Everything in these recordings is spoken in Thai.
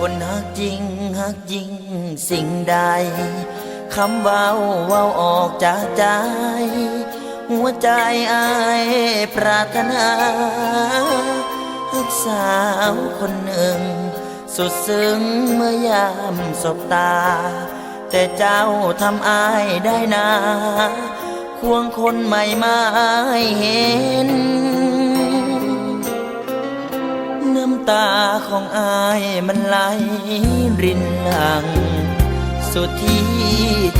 ริงฮักยิงสิ่งใดคำเว้าเว้าออกจากใจ หัวใจอายปรารถนาลูกสาวคนหนึ่ง สุดซึ้งเมื่อยามสบตา แต่เจ้าทำอายได้นา ควงคนใหม่มาให้เห็น น้ำตาของอายมันไหลรินหลัง สุดที่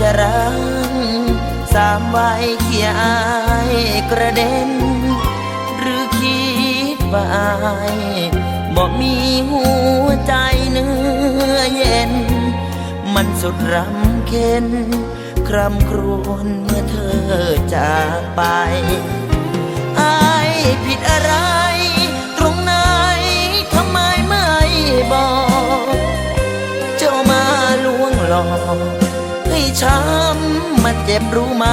จะรัง สามไว้เขียอายกระเด็น หรือคิดว่าอายบอกมีหัวใจเนื้อเย็น มันสุดรำเค็นครำครวญเมื่อเธอจากไป อายผิดอะไร ให้ช้ำมันเจ็บรู้ไหม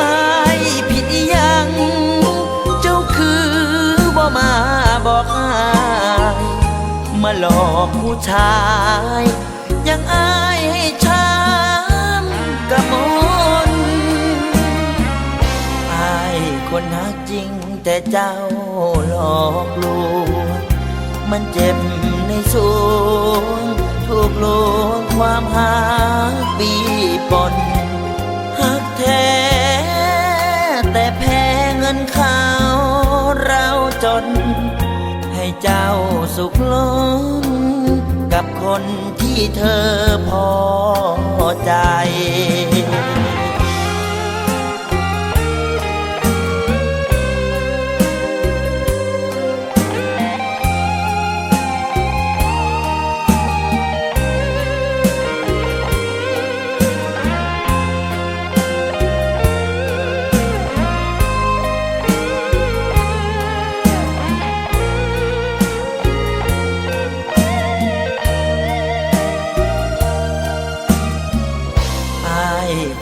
อายผิดยัง เจ้าคือบ่มาบอกอายมาหลอกผู้ชาย ยังอายให้ช้ำกระมนอายคนหักจริงแต่เจ้าหลอกลวงมันเจ็บในสวง ถูกลวงความหาปีปนหักแท้แต่แพ้เงินเขาเราจน ให้เจ้าสุขล้นกับคนที่เธอพอ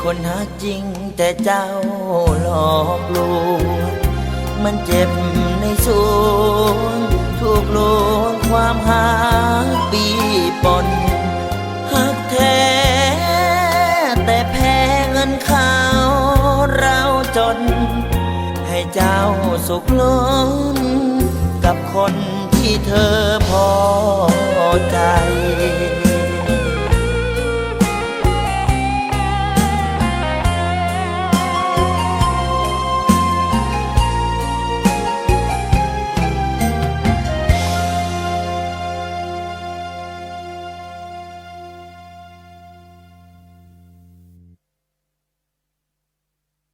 คนหักจริงแต่เจ้าหลอกลวงมันเจ็บในสวงถูกลวงความหักปีปนหักแท้แต่แพ้เงินเขาเราจน ให้เจ้าสุขล้นกับคนที่เธอพอใจ